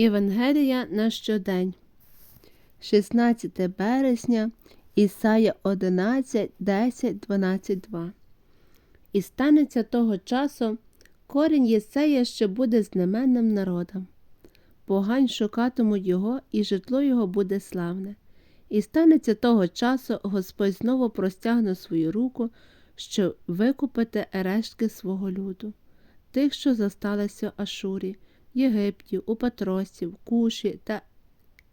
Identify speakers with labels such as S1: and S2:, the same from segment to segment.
S1: Євангелія на щодень, 16 березня, Ісая 11, 10, 12, 2. І станеться того часу, корінь Єсея ще буде знаменним народом. Погань шукатимуть його, і житло його буде славне. І станеться того часу, Господь знову простягне свою руку, щоб викупити рештки свого люду, тих, що зосталися Ашурі, Єгипті, у Патросів, Куші та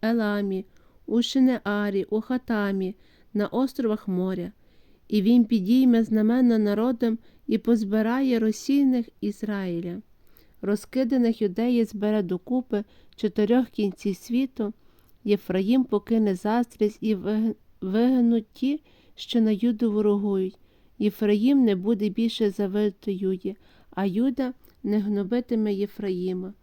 S1: Еламі, у Шинеарі, у Хатамі, на островах моря, і він підійме знаменно народом і позбирає розсійних Ізраїля. Розкиданих юдеї збере докупи чотирьох кінців світу, Єфраїм покине застрість і вигинуть ті, що на Юду ворогують. Єфраїм не буде більше завити Юді, а Юда не гнобитиме Єфраїма.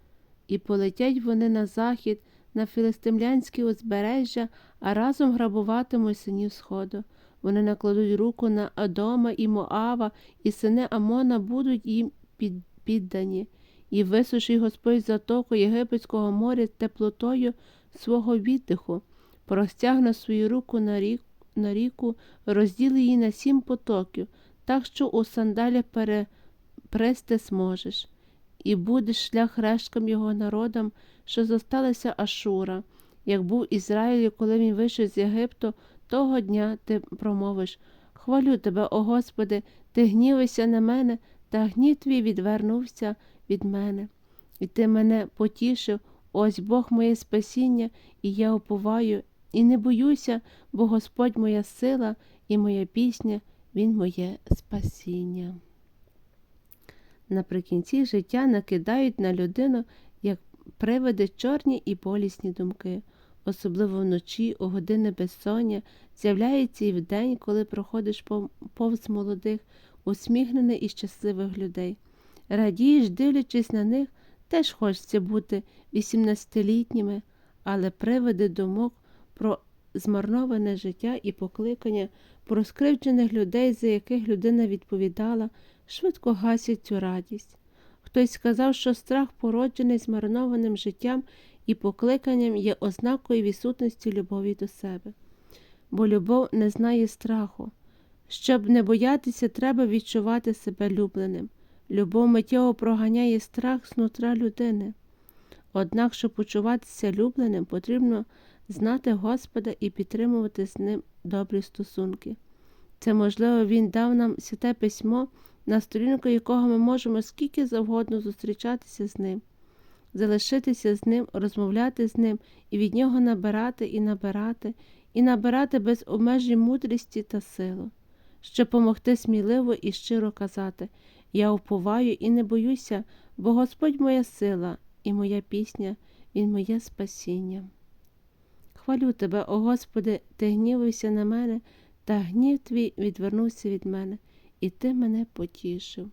S1: І полетять вони на захід, на філистимлянське узбережжя, а разом грабуватимуть синів сходу. Вони накладуть руку на Адома і Моава, і сини Амона будуть їм піддані. І висушить Господь затоку Єгипетського моря теплотою свого віддиху, простягне свою руку на, рік, на ріку, розділи її на сім потоків, так що у сандалі перепрести зможеш. І будеш шлях решткам його народам, що зосталися Ашура, як був Ізраїль, коли він вийшов з Єгипту, того дня ти промовиш Хвалю тебе, о Господи, ти гнівишся на мене, та гнів твій відвернувся від мене. І ти мене потішив, ось Бог моє спасіння, і я уповаю, і не боюся, бо Господь моя сила і моя пісня, Він моє спасіння. Наприкінці життя накидають на людину, як привиди чорні і болісні думки, особливо вночі, у години безсоння, з'являється і вдень, коли проходиш повз молодих, усміхнених і щасливих людей. Радієш, дивлячись на них, теж хочеться бути 18-літніми, але привиди думок про змарноване життя і покликання, про скривджених людей, за яких людина відповідала, швидко гасять цю радість. Хтось сказав, що страх, породжений змарнованим життям і покликанням, є ознакою відсутності любові до себе. Бо любов не знає страху. Щоб не боятися, треба відчувати себе любленим. Любов миттєво проганяє страх з нутра людини. Однак, щоб почуватися любленим, потрібно знати Господа і підтримувати з ним добрі стосунки. Це, можливо, Він дав нам святе письмо, на сторінку якого ми можемо скільки завгодно зустрічатися з ним, залишитися з ним, розмовляти з ним і від нього набирати і набирати, і набирати без обмежень мудрості та силу, щоб помогти сміливо і щиро казати Я уповаю і не боюся, бо Господь моя сила і моя пісня, Він моє спасіння. Хвалю тебе, о Господи, ти гнівився на мене, та гнів твій відвернувся від мене, і ти мене потішив.